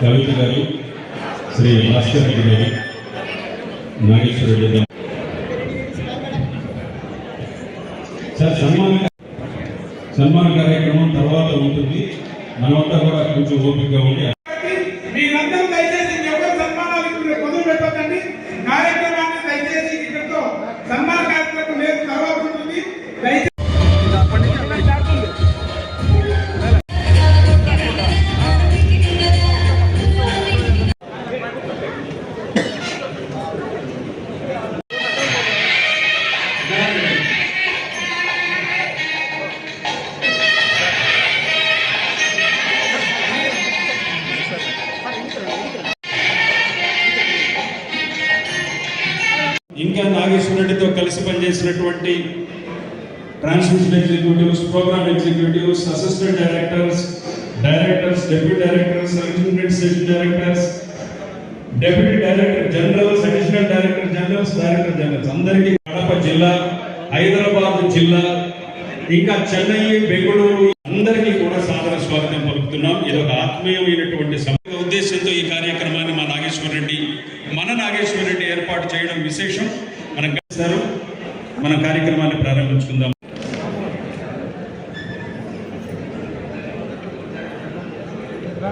కవిత గారు శ్రీ భాస్కర్ రెడ్డి గారు నాగేశ్వర రెడ్డి గారు. సార్ సన్మాన సన్మాన కార్యక్రమం తర్వాత ఉంటుంది. మనమంతా కూడా కొంచెం ఓపికగా ఉండి చేసినటువంటి transmission executives programme executives assistant directors directors deputy directors assistant station directors deputy director generals additional director generals director generals అందరికీ కడప జిల్లా హైదరాబాద్ జిల్లా ఇంకా చెన్నై బెంగళూరు అందరికీ కూడా సాదర స్వాగతం పలుకుతున్నాం. ఇది ఒక ఆత్మీయమైనటువంటి సమగ్ర ఉద్దేశంతో ఈ కార్యక్రమాన్ని మా నాగేశ్వర రెడ్డి మన నాగేశ్వర రెడ్డి ఏర్పాటు చేయడం విశేషం మనం కలిసారు మన కార్యక్రమాన్ని ప్రారంభించుకుందాం ఏ పాదపద్మమాసించి మౌని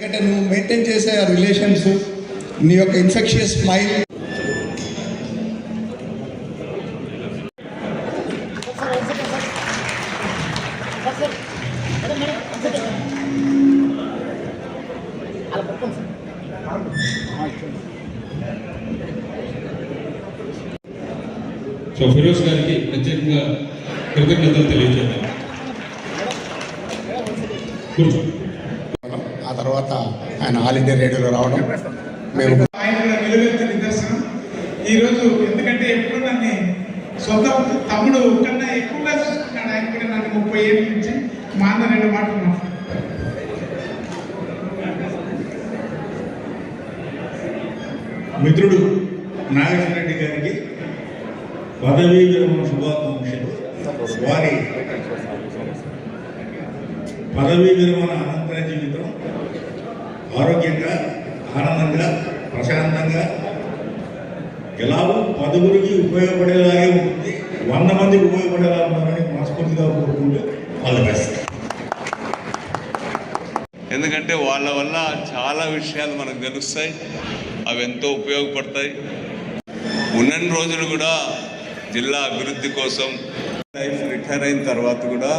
ఎందుకంటే నువ్వు మెయింటైన్ చేసే ఆ రిలేషన్స్ నీ యొక్క ఇన్ఫెక్షియస్ స్మైల్ సో ఫిరోజ్ గారికి ప్రత్యేకంగా కృతజ్ఞతలు తెలియజేద్దాం కూర్చో. తర్వాత ఆయన ఆల్ ఇండియా రేడియోలో రావడం మేము ఆయన కూడా నిలువెత్తి నిదర్శనం. ఈరోజు ఎందుకంటే ఎప్పుడు నన్ను సొంత తమ్ముడు కన్నా ఎక్కువగా చూసుకున్నాడు ఆయన కూడా నన్ను ముప్పై ఏళ్ళ నుంచి. మా అన్న రెండు మాటలు మాట్లాడు. మిత్రుడు నాగేశ్వర రెడ్డి గారికి పదవీ విరమణ శుభాకాంక్షలు. వారి పదవీ విరమణ ఆరోగ్యంగా ఆనందంగా ప్రశాంతంగా. ఎలాగో పదుగురికి ఉపయోగపడేలాగే ఉంటుంది. వంద మందికి ఉపయోగపడేలా ఉండాలని మనస్ఫూర్తిగా కోరుకుంటూ ఆల్ ది బెస్ట్ ఎందుకంటే వాళ్ళ వల్ల చాలా విషయాలు మనకు తెలుస్తాయి. అవి ఎంతో ఉపయోగపడతాయి. ఉన్నన్ని రోజులు కూడా జిల్లా అభివృద్ధి కోసం లైఫ్ రిటైర్ అయిన తర్వాత కూడా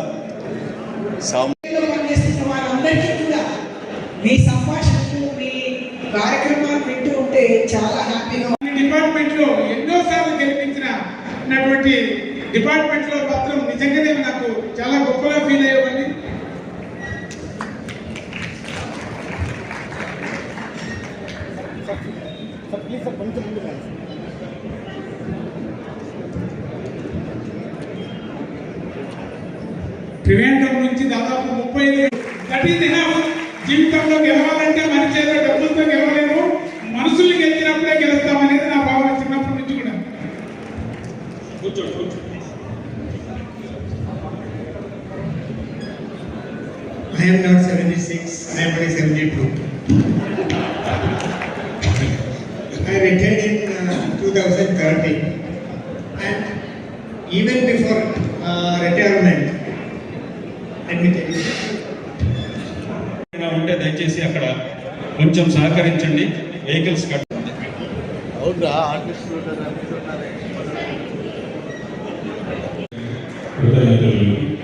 సామ లో పనిచేస్తున్న వారందరికీ కూడా మీ సంభాషణలు మీ కార్యక్రమాలు వింటూ ఉంటే చాలా హ్యాపీగా ఈ డిపార్ట్మెంట్లో ఎన్నో సార్లు గెలిపించిన ఉన్నటువంటి డిపార్ట్మెంట్లో మాత్రం నిజంగానే నాకు చాలా గొప్పగా ఫీల్ అయ్యేవాడిని. త్రివేంద్రం నుంచి దాదాపు ముప్పై ఐదు జీవితంలో గెలవాలంటే మన చేత డబ్బులతో గెలవలేము మనుషుల్ని గెలిచినప్పుడే గెలుస్తామనేది నా భావన చిన్నప్పటి నుంచి కూడా. కూర్చోండి కూర్చోండి I am not 76, I am only 72. I retired in uh, 2013 and even before uh, retirement, let me tell you, ఏదైనా ఉంటే దయచేసి అక్కడ కొంచెం సహకరించండి. వెహికల్స్ కట్ కృతజ్ఞతలు ఆ,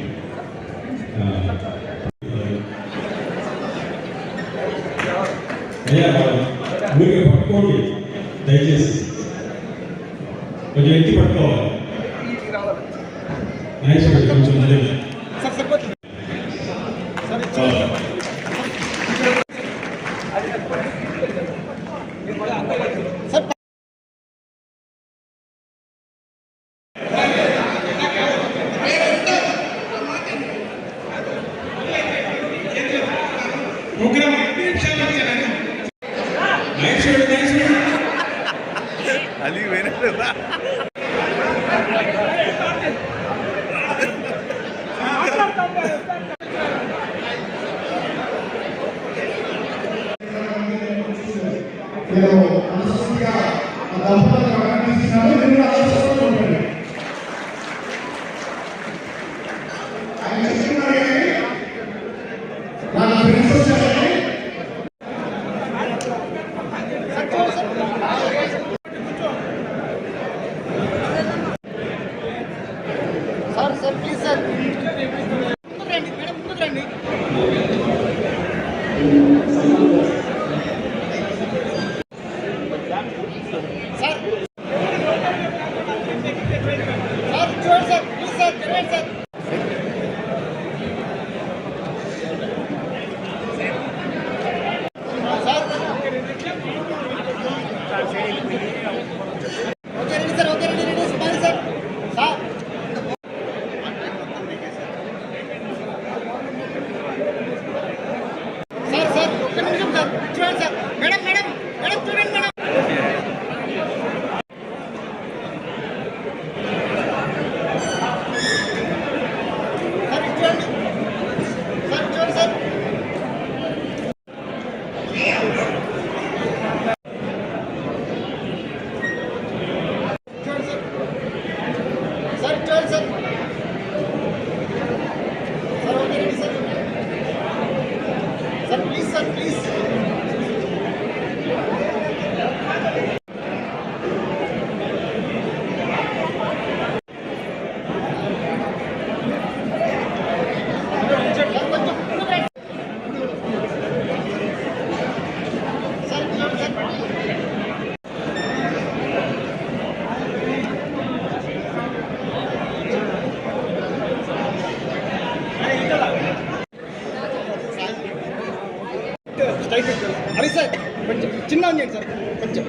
నేను మనస్ఫూర్తిగా ఆ దంపతులకు అభినందిస్తున్నాను మీరు కూడా ఆశీస్సులతో ఉండండి. ఆయన చెప్తున్నారు కానీ, నాకు ఫ్రెండ్స్ వచ్చారని సార్ సార్ ప్లీజ్ సార్ ముందుకు రండి మేడం ముందుకు రండి సార్ సార్ చూడండి సార్ ప్లీజ్ సార్ చూడండి sir sir okay ready sir okay ready ready smile sir sir sir sir ఒక్క నిమిషం సార్ చూడండి సార్ మేడం మేడం మేడం చూడండి మేడం సార్ ఇటు చూడండి సార్ చూడండి సార్ చూడండి సార్ సార్ చూడండి sir sir okay ready sir sir please sir please sir చూడండి సార్ స్ట్రైట్ అరే సార్ కొంచెం చిన్న చేయండి సార్ కొంచెం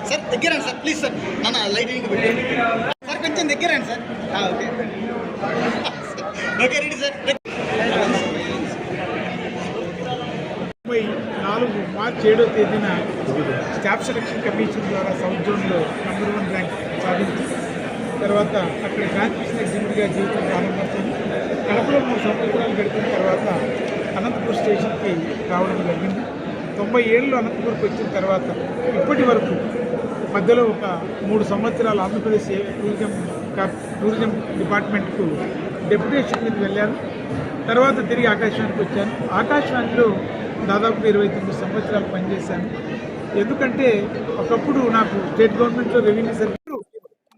సార్ దగ్గరండి సార్ ప్లీజ్ సార్ నాన్న లైటింగ్ సార్ కొంచెం దగ్గరండి sir. Okay. Okay ready sir ముప్పై నాలుగు మార్చి ఏడో తేదీన స్టాఫ్ సెలక్షన్ కమిషన్ ద్వారా సౌత్ జోన్లో నంబర్ వన్ ర్యాంక్ సాధించి తర్వాత అక్కడ ట్రాన్స్మిషన్ ఎగ్జిక్యూటివ్గా జీవితం ప్రారంభించింది కడపలో మూడు సంవత్సరాలు గడిపిన తర్వాత అనంతపూర్ స్టేషన్కి రావడం జరిగింది. తొంభై ఏళ్ళు అనంతపూర్కి వచ్చిన తర్వాత ఇప్పటి వరకు మధ్యలో ఒక మూడు సంవత్సరాలు ఆంధ్రప్రదేశ్ టూరిజం టూరిజం డిపార్ట్మెంట్కు డెప్యుటేషన్ మీద వెళ్ళాను. తర్వాత తిరిగి ఆకాశవాణికి వచ్చాను. ఆకాశవాణిలో దాదాపు ఇరవై తొమ్మిది సంవత్సరాలు పనిచేశాను. ఎందుకంటే ఒకప్పుడు నాకు స్టేట్ గవర్నమెంట్లో రెవెన్యూ సర్వీస్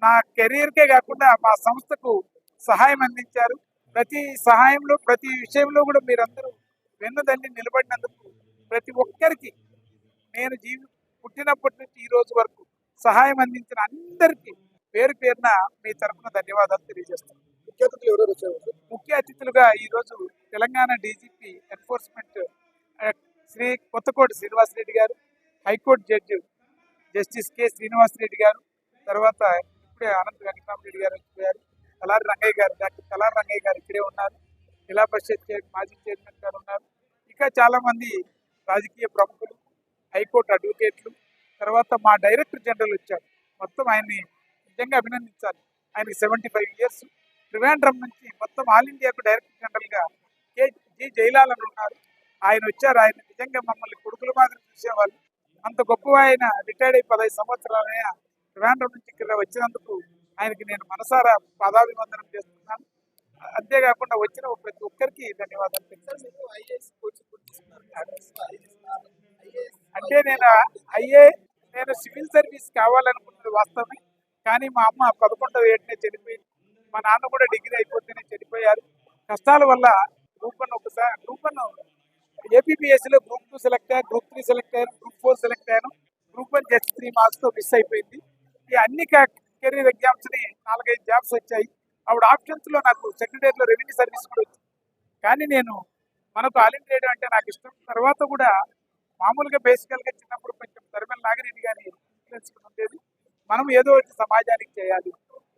నా కెరీర్కే కాకుండా మా సంస్థకు సహాయం అందించారు. ప్రతి సహాయంలో ప్రతి విషయంలో కూడా మీరందరూ వెన్నుదండి నిలబడినందుకు ప్రతి ఒక్కరికి నేను జీవి పుట్టినప్పటి నుంచి ఈ రోజు వరకు సహాయం అందించిన అందరికీ పేరు పేరున మీ తరఫున ధన్యవాదాలు తెలియజేస్తాను ముఖ్య అతిథులుగా ఈరోజు తెలంగాణ డీజీపీ ఎన్ఫోర్స్మెంట్ శ్రీ కొత్తకోటి శ్రీనివాసరెడ్డి గారు high court judge justice K Srinivasa Reddy గారు తర్వాత ఇప్పుడే అనంత వెంకటరామరెడ్డి గారు వచ్చిపోయారు తలారి రంగయ్య గారు డాక్టర్ తలారి రంగయ్య గారు ఇక్కడే ఉన్నారు జిల్లా పరిషత్ మాజీ చైర్మన్ గారు ఉన్నారు. ఇంకా చాలా మంది రాజకీయ ప్రముఖులు హైకోర్టు అడ్వకేట్లు తర్వాత మా డైరెక్టర్ జనరల్ వచ్చారు మొత్తం ఆయన్ని నిజంగా అభినందించాలి. ఆయనకి సెవెంటీ ఫైవ్ ఇయర్స్ త్రివేంద్రం నుంచి మొత్తం ఆల్ ఇండియాకు డైరెక్టర్ జనరల్గా కే జి జైలాల్ అని ఉన్నారు. ఆయన వచ్చారు. ఆయన నిజంగా మమ్మల్ని కొడుకుల మాదిరి చూసేవాళ్ళు. అంత గొప్ప ఆయన రిటైర్డ్ అయి పదహైదు సంవత్సరాలైనా త్రివేంద్రం నుంచి ఇక్కడ వచ్చినందుకు ఆయనకి నేను మనసారా పాదాభివందనం చేస్తున్నాను. అంతేకాకుండా వచ్చిన ప్రతి ఒక్కరికి ధన్యవాదాలు. అంటే నేను ఐఏ నేను సివిల్ సర్వీస్ కావాలనుకున్నది వాస్తవమే. కానీ మా అమ్మ పదకొండవ ఏటనే చనిపోయింది. మా నాన్న కూడా డిగ్రీ అయిపోతేనే చనిపోయారు. కష్టాల వల్ల గ్రూప్ వన్ ఒకసారి గ్రూప్ వన్ ఏపీపీఎస్సీలో గ్రూప్ టూ సెలెక్ట్ అయ్యాను గ్రూప్ త్రీ సెలెక్ట్ అయ్యాను గ్రూప్ ఫోర్ సెలెక్ట్ అయ్యాను. గ్రూప్ వన్ జస్ట్ త్రీ మార్క్స్తో మిస్ అయిపోయింది. ఈ అన్ని కెరీర్ ఎగ్జామ్స్ని నాలుగైదు జాబ్స్ వచ్చాయి. అప్పుడు ఆప్షన్స్లో నాకు సెక్రటరీలో రెవెన్యూ సర్వీస్ కూడా వచ్చింది. కానీ నేను మనకు ఆల్ ఇండియా అంటే నాకు ఇష్టం. తర్వాత కూడా మామూలుగా బేసికల్గా చిన్నప్పుడు కొంచెం తరిమల నాగిరెడ్డి గారి ఇన్ఫ్లుయెన్స్ ఉండేది. మనం ఏదో ఒకటి సమాజానికి చేయాలి.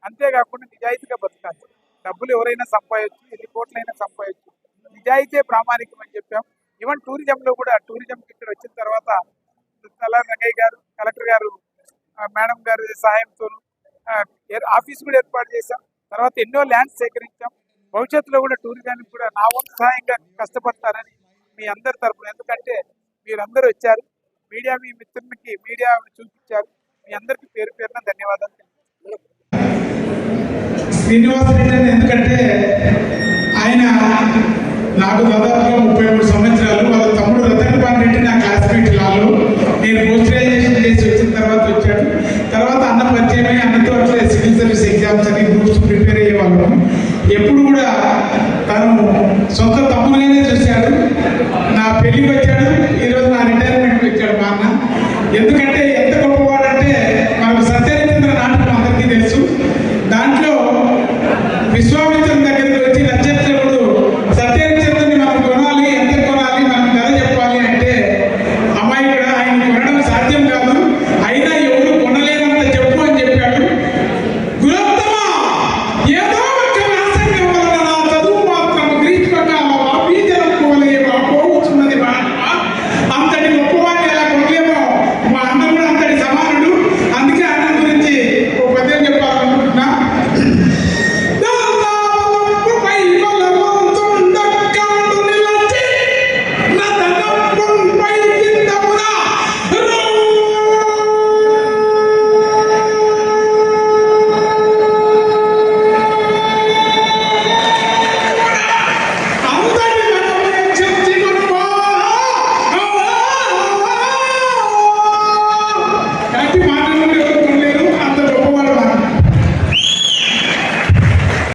అంతేకాకుండా నిజాయితీగా బతకాలి. డబ్బులు ఎవరైనా సంపాదించు ఎన్ని కోట్లైనా సంపాదించు. నిజాయితీ ప్రామాణికం అని చెప్పాం. ఈవెన్ టూరిజంలో కూడా టూరిజంకి ఇక్కడ వచ్చిన తర్వాత తలా రంగయ్య గారు కలెక్టర్ గారు మేడం గారి సహాయంతో ఆఫీస్ కూడా ఏర్పాటు చేశాం. తర్వాత ఎన్నో ల్యాండ్స్ సేకరించాం. భవిష్యత్తులో కూడా టూరిజానికి కూడా నా వంతు సహాయంగా కష్టపడతారని మీ అందరి తరఫున ఎందుకంటే మీరందరూ వచ్చారు. మీడియా మీ మిత్రునికి మీడియా చూపించారు. మీ అందరికీ పేరు పేరున ధన్యవాదాలు శ్రీనివాసరెడ్డి అని ఎందుకంటే ఆయన నాకు దాదాపుగా ముప్పై మూడు సంవత్సరాలు. వాళ్ళ తమ్ముడు రతన్ పాన్ రెడ్డి నా క్లాస్మేట్ లాలో. నేను పోస్టరైజేషన్ చేసి వచ్చిన తర్వాత వచ్చాడు. తర్వాత అన్న పరిచయమై అన్నతో అట్లే సివిల్ సర్వీస్ ఎగ్జామ్స్ అని గ్రూప్స్ ప్రిపేర్ అయ్యేవాళ్ళం ఎప్పుడు కూడా తను సొంత తమ్ముడుగానే చూశాడు. నా పెళ్ళికి వచ్చాడు. ఎందుకంటే